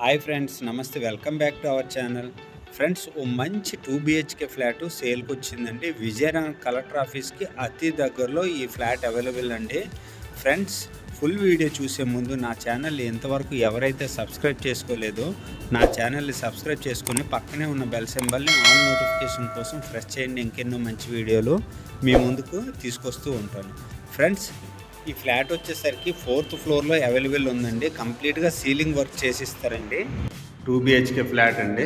Hi friends నమస్తే welcome back to our channel friends ఓ మంచి two BHK flat సేల్కి వచ్చిందండి. విజయనగరం కలెక్టర్ ఆఫీస్కి అతి దగ్గరలో ఈ ఫ్లాట్ అవైలబుల్ అండి. ఫ్రెండ్స్ ఫుల్ వీడియో చూసే ముందు నా ఛానల్ ఎంతవరకు ఎవరైతే సబ్స్క్రైబ్ చేసుకోలేదో నా ఛానల్ని సబ్స్క్రైబ్ చేసుకుని పక్కనే ఉన్న బెల్ సింబల్ని ఆల్ నోటిఫికేషన్ కోసం ఫ్రెష్ చేయండి. ఇంకెన్నో మంచి వీడియోలు మీ ముందుకు తీసుకొస్తూ ఉంటాను. ఫ్రెండ్స్ ఈ ఫ్లాట్ వచ్చేసరికి ఫోర్త్ ఫ్లోర్లో అవైలబుల్ ఉందండి. కంప్లీట్గా సీలింగ్ వర్క్ చేసిస్తారండి. టూ బిహెచ్కే ఫ్లాట్ అండి.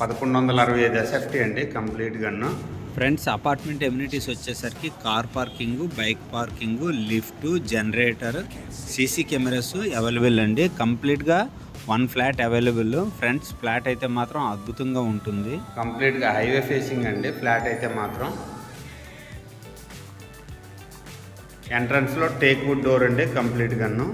పదకొండు వందల అరవై ఐదు ఎస్ఎఫ్టీ అండి కంప్లీట్గాను ఫ్రెండ్స్ అపార్ట్మెంట్ ఎమ్యూనిటీస్ వచ్చేసరికి car parking bike parking lift generator CC cameras available అండి. కంప్లీట్గా one flat available. Friends flat అయితే మాత్రం అద్భుతంగా ఉంటుంది. కంప్లీట్గా హైవే ఫేసింగ్ అండి. ఫ్లాట్ అయితే మాత్రం ఎంట్రన్స్లో టేక్ వుడ్ డోర్ అండి కంప్లీట్గాను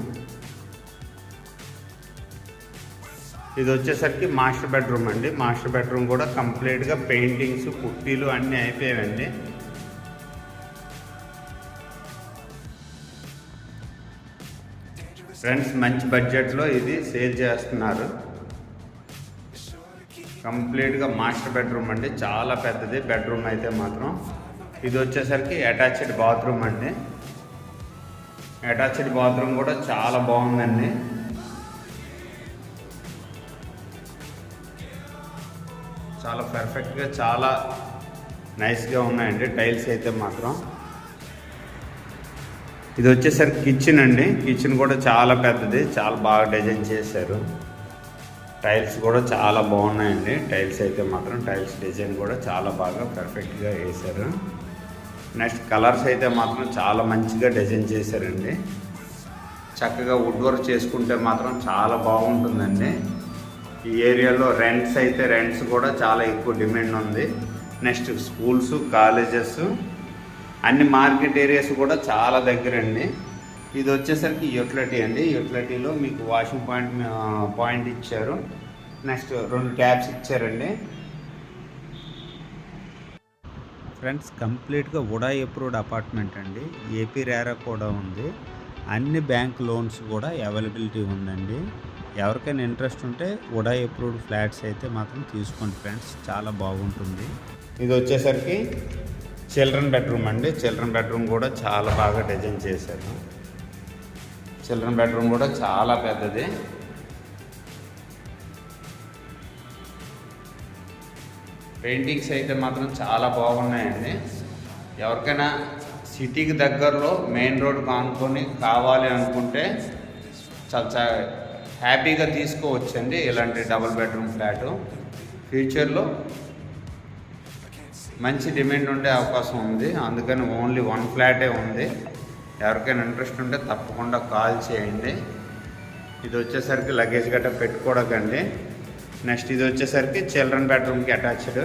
ఇది వచ్చేసరికి మాస్టర్ బెడ్రూమ్ అండి. మాస్టర్ బెడ్రూమ్ కూడా కంప్లీట్గా పెయింటింగ్స్ పుట్టీలు అన్నీ అయిపోయాయండి. ఫ్రెండ్స్ మంచి బడ్జెట్లో ఇది సేల్ చేస్తున్నారు. కంప్లీట్గా మాస్టర్ బెడ్రూమ్ అండి. చాలా పెద్దది బెడ్రూమ్ అయితే మాత్రం. ఇది వచ్చేసరికి అటాచ్డ్ బాత్రూమ్ అండి. అటాచ్డ్ బాత్రూమ్ కూడా చాలా బాగుందండి. చాలా పర్ఫెక్ట్గా చాలా నైస్గా ఉన్నాయండి. టైల్స్ అయితే మాత్రం. ఇది వచ్చేసరికి కిచెన్ అండి. కిచెన్ కూడా చాలా పెద్దది. చాలా బాగా డిజైన్ చేశారు. టైల్స్ కూడా చాలా బాగున్నాయండి. టైల్స్ అయితే మాత్రం టైల్స్ డిజైన్ కూడా చాలా బాగా పర్ఫెక్ట్గా వేశారు. నెక్స్ట్ కలర్స్ అయితే మాత్రం చాలా మంచిగా డిజైన్ చేశారండి. చక్కగా వుడ్ వర్క్ చేసుకుంటే మాత్రం చాలా బాగుంటుందండి. ఈ ఏరియాలో రెంట్స్ అయితే రెంట్స్ కూడా చాలా ఎక్కువ డిమాండ్ ఉంది. నెక్స్ట్ స్కూల్స్ కాలేజెస్ అన్ని మార్కెట్ ఏరియాస్ కూడా చాలా దగ్గరండి. ఇది వచ్చేసరికి యూటిలిటీ అండి. యూటిలిటీలో మీకు వాషింగ్ పాయింట్ పాయింట్ ఇచ్చారు. నెక్స్ట్ రెండు ట్యాబ్స్ ఇచ్చారండి. ఫ్రెండ్స్ కంప్లీట్గా ఉడా అప్రూవ్డ్ అపార్ట్మెంట్ అండి. ఏపీ రేరా కూడా ఉంది. అన్ని బ్యాంక్ లోన్స్ కూడా అవైలబిలిటీ ఉందండి. ఎవరికైనా ఇంట్రెస్ట్ ఉంటే ఉడా అప్రూవ్డ్ ఫ్లాట్స్ అయితే మాత్రం తీసుకోండి ఫ్రెండ్స్. చాలా బాగుంటుంది. ఇది వచ్చేసరికి చిల్డ్రన్ బెడ్రూమ్ అండి. చిల్డ్రన్ బెడ్రూమ్ కూడా చాలా బాగా డిజైన్ చేశారు. చిల్డ్రన్ బెడ్రూమ్ కూడా చాలా పెద్దది. పెయింటింగ్స్ అయితే మాత్రం చాలా బాగున్నాయండి. ఎవరికైనా సిటీకి దగ్గరలో మెయిన్ రోడ్ కానుకొని కావాలి అనుకుంటే చాలా హ్యాపీగా తీసుకోవచ్చండి ఇలాంటి డబుల్ బెడ్రూమ్ ఫ్లాటు. ఫ్యూచర్లో మంచి డిమాండ్ ఉండే అవకాశం ఉంది. అందుకని ఓన్లీ వన్ ఫ్లాటే ఉంది. ఎవరికైనా ఇంట్రెస్ట్ ఉంటే తప్పకుండా కాల్ చేయండి. ఇది వచ్చేసరికి లగేజ్ గట్రా పెట్టుకోడకండి. నెక్స్ట్ ఇది వచ్చేసరికి చిల్డ్రన్ బెడ్రూమ్కి అటాచ్డ్.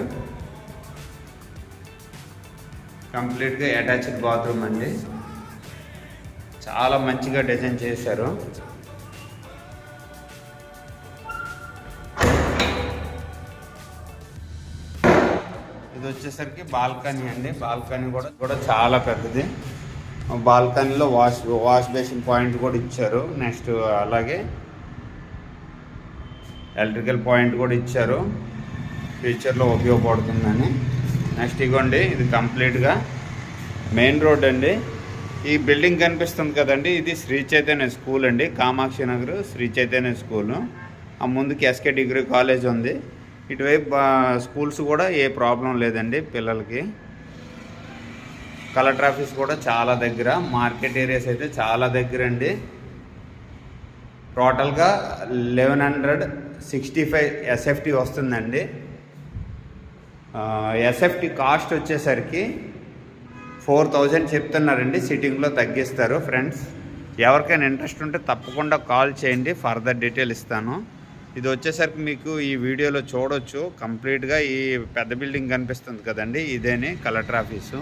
కంప్లీట్గా అటాచ్డ్ బాత్రూమ్ అండి. చాలా మంచిగా డిజైన్ చేశారు. ఇది వచ్చేసరికి బాల్కనీ అండి. బాల్కనీ కూడా కూడా చాలా పెద్దది. బాల్కనీలో వాష్ వాష్ బేసిన్ పాయింట్ కూడా ఇచ్చారు. నెక్స్ట్ అలాగే ఎలక్ట్రికల్ పాయింట్ కూడా ఇచ్చారు. ఫ్యూచర్లో ఉపయోగపడుతుందని. నెక్స్ట్ ఇగోండి ఇది కంప్లీట్గా. మెయిన్ రోడ్ అండి. ఈ బిల్డింగ్ కనిపిస్తుంది కదండి ఇది శ్రీ చైతన్య స్కూల్ అండి. కామాక్షి నగర్ శ్రీ చైతన్య స్కూల్. ఆ ముందుకి ఎస్కే డిగ్రీ కాలేజ్ ఉంది. ఇటువైపు స్కూల్స్ కూడా ఏ ప్రాబ్లం లేదండి పిల్లలకి. కలెక్టర్ ఆఫీస్ కూడా చాలా దగ్గర. మార్కెట్ ఏరియాస్ అయితే చాలా దగ్గర అండి టోటల్గా eleven hundred sixty five SFT వస్తుందండి. ఎస్ఎఫ్టీ కాస్ట్ వచ్చేసరికి ఫోర్ థౌజండ్ చెప్తున్నారండి. సిట్టింగ్లో తగ్గిస్తారు ఫ్రెండ్స్. ఎవరికైనా ఇంట్రెస్ట్ ఉంటే తప్పకుండా కాల్ చేయండి. ఫర్దర్ డీటెయిల్ ఇస్తాను. ఇది వచ్చేసరికి మీకు ఈ వీడియోలో చూడొచ్చు. కంప్లీట్గా ఈ పెద్ద బిల్డింగ్ కనిపిస్తుంది కదండి. ఇదేని కలెక్టర్ ఆఫీసు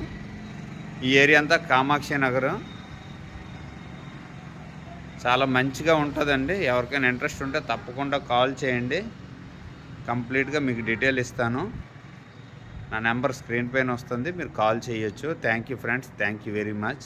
ఈ ఏరియా అంతా కామాక్షి నగరం. చాలా మంచిగా ఉంటుందండి. ఎవరికైనా ఇంట్రెస్ట్ ఉంటే తప్పకుండా కాల్ చేయండి. కంప్లీట్గా మీకు డీటెయిల్ ఇస్తాను. నా నెంబర్ స్క్రీన్ పైన వస్తుంది. మీరు కాల్ చేయొచ్చు. Thank you friends. Thank you very much.